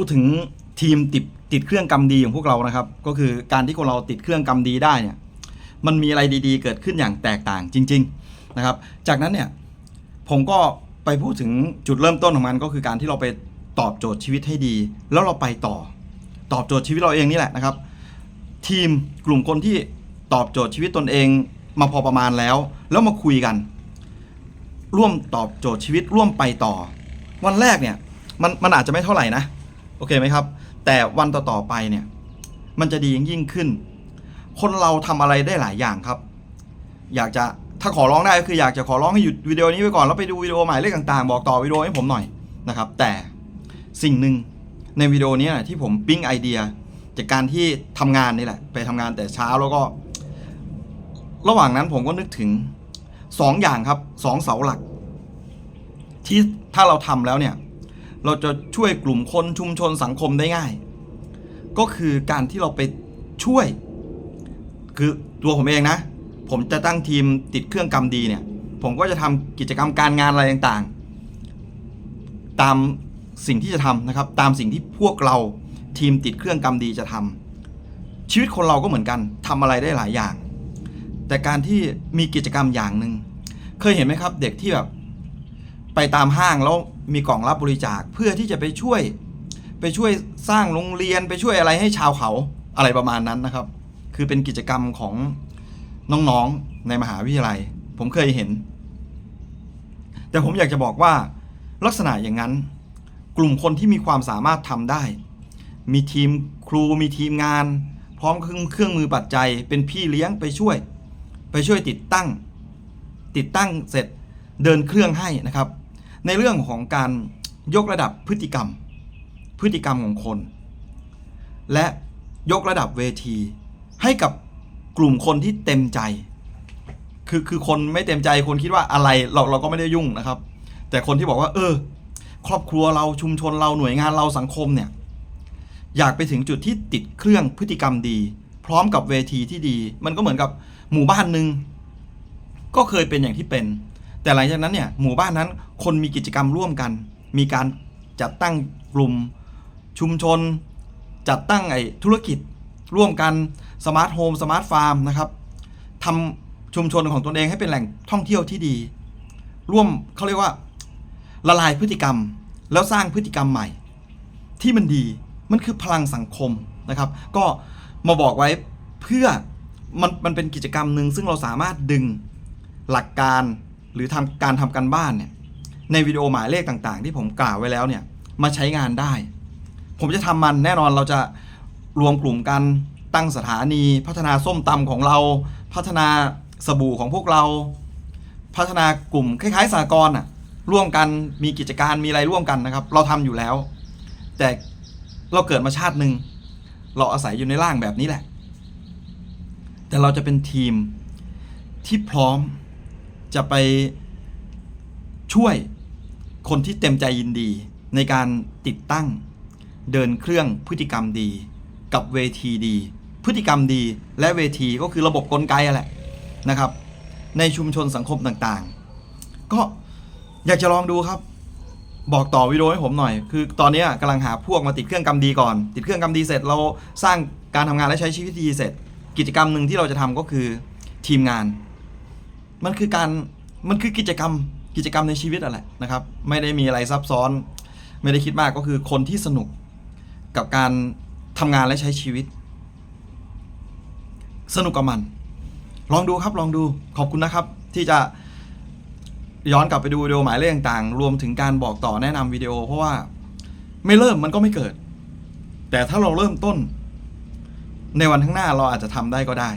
พูดถึงทีมติดติดเครื่องกำดีของพวกเรานะครับ ก็คือการที่คนเราติดเครื่องกำดีได้เนี่ยมันมีอะไรดีๆ เกิดขึ้นอย่างแตกต่างจริง ๆนะครับ จากนั้นเนี่ยผมก็ไปพูดถึงจุดเริ่มต้นของมันก็คือการที่เราไปตอบโจทย์ชีวิตให้ดี แล้วเราไปต่อ ตอบโจทย์ชีวิตเราเองนี่แหละนะครับ ทีมกลุ่มคนที่ตอบโจทย์ชีวิตตนเองมาพอประมาณแล้ว แล้วมาคุยกัน ร่วมตอบโจทย์ชีวิตร่วมไปต่อ วันแรกเนี่ยมันมันอาจจะไม่เท่าไหร่นะ โอเคไหมครับ แต่วันต่อๆไปเนี่ย มันจะดียิ่งยิ่งขึ้น คนเราทำอะไรได้หลายอย่างครับ อยากจะถ้าขอร้องได้ก็คืออยากจะขอร้องให้หยุดวิดีโอนี้ไปก่อนแล้วไปดูวิดีโอใหมายเลขต่างๆ บอกต่อวิดีโอให้ผมหน่อยนะครับ แต่สิ่งหนึ่งในวิดีโอนี้นะที่ผมปิ๊งไอเดีย จากการที่ทำงานนี่แหละ ไปทำงานแต่เช้าแล้วก็ ระหว่างนั้นผมก็นึกถึงสองอย่างครับสองเสาหลัก ที่ถ้าเราทำแล้วเนี่ย เราจะช่วยกลุ่มคนชุมชนสังคมได้ง่าย ก็คือการที่เราไปช่วย คือตัวผมเองนะ ผมจะตั้งทีมติดเครื่องกรรมดีเนี่ย ผมก็จะทำกิจกรรมการงานอะไรต่างๆ ตามสิ่งที่จะทำนะครับ ตามสิ่งที่พวกเราทีมติดเครื่องกรรมดีจะทำชีวิตคนเราก็เหมือนกันทำอะไรได้หลายอย่าง แต่การที่มีกิจกรรมอย่างหนึ่งเคยเห็นไหมครับ เด็กที่แบบไปตามห้างแล้ว มีกล่องรับบริจาคเพื่อที่จะไปช่วย ไปช่วยสร้างโรงเรียนไปช่วยอะไรให้ชาวเขาอะไรประมาณนั้นนะครับ คือเป็นกิจกรรมของน้องๆในมหาวิทยาลัย ผมเคยเห็น แต่ผมอยากจะบอกว่าลักษณะอย่างนั้น กลุ่มคนที่มีความสามารถทำได้ มีทีมครูมีทีมงาน พร้อมเครื่องเครื่องมือปัจจัย เป็นพี่เลี้ยงไปช่วย ไปช่วยติดตั้ง ติดตั้งเสร็จเดินเครื่องให้นะครับ ในเรื่องของการยกระดับพฤติกรรม พฤติกรรมของคน และยกระดับเวที ให้กับกลุ่มคนที่เต็มใจ คือคือคนไม่เต็มใจคนคิดว่าอะไรเราเราก็ไม่ได้ยุ่งนะครับ แต่คนที่บอกว่า เออ ครอบครัวเราชุมชนเราหน่วยงานเราสังคมเนี่ย อยากไปถึงจุดที่ติดเครื่องพฤติกรรมดี พร้อมกับเวทีที่ดี มันก็เหมือนกับหมู่บ้านหนึ่งก็เคยเป็นอย่างที่เป็น แต่หลังจากนั้นเนี่ยหมู่บ้านนั้นคนมีกิจกรรมร่วมกัน มีการจัดตั้งกลุ่มชุมชน จัดตั้งไอ้ธุรกิจร่วมกันสมาร์ทโฮมสมาร์ทฟาร์มนะครับทำชุมชนของตนเองให้เป็นแหล่งท่องเที่ยวที่ดี ร่วมเขาเรียกว่า ละลายพฤติกรรม แล้วสร้างพฤติกรรมใหม่ ที่มันดีมันคือพลังสังคมนะครับ ก็มาบอกไว้เพื่อมันมันเป็นกิจกรรมหนึ่งซึ่งเราสามารถดึงหลักการ หรือทำการทำการบ้านเนี่ยในวิดีโอหมายเลขต่างๆ ที่ผมกล่าวไว้แล้วเนี่ยมาใช้งานได้ ผมจะทำมันแน่นอนเราจะรวมกลุ่มกันตั้งสถานี พัฒนาส้มตำของเรา พัฒนาสบู่ของพวกเรา พัฒนากลุ่มคล้ายๆสากลอะร่วมกันมีกิจการมีอะไรร่วมกันนะครับ เราทำอยู่แล้ว แต่เราเกิดมาชาติหนึ่งเราอาศัยอยู่ในร่างแบบนี้แหละ แต่เราจะเป็นทีมที่พร้อม จะไปช่วยคนที่เต็มใจยินดี ในการติดตั้งเดินเครื่องพฤติกรรมดี กับเวทีดี พฤติกรรมดีและเวทีก็คือระบบกลไกอะแหละนะครับ ในชุมชนสังคมต่างๆ ก็อยากจะลองดูครับ บอกต่อวิดีโอให้ผมหน่อย คือตอนนี้กำลังหาพวกมาติดเครื่องกำดีก่อน ติดเครื่องกำดีเสร็จเราสร้างการทำงานและใช้ชีวิตดีเสร็จ กิจกรรมหนึ่งที่เราจะทำก็คือทีมงาน มันคือการมันคือกิจกรรมกิจกรรมในชีวิตอะไรนะครับ ไม่ได้มีอะไรซับซ้อน ไม่ได้คิดมากก็คือคนที่สนุกกับการทำงานและใช้ชีวิต สนุกกับมัน ลองดูครับลองดูขอบคุณนะครับ ที่จะย้อนกลับไปดูวิดีโอหมายเลขต่างๆ รวมถึงการบอกต่อแนะนำวิดีโอ เพราะว่าไม่เริ่มมันก็ไม่เกิด แต่ถ้าเราเริ่มต้น ในวันข้างหน้าเราอาจจะทำได้ก็ได้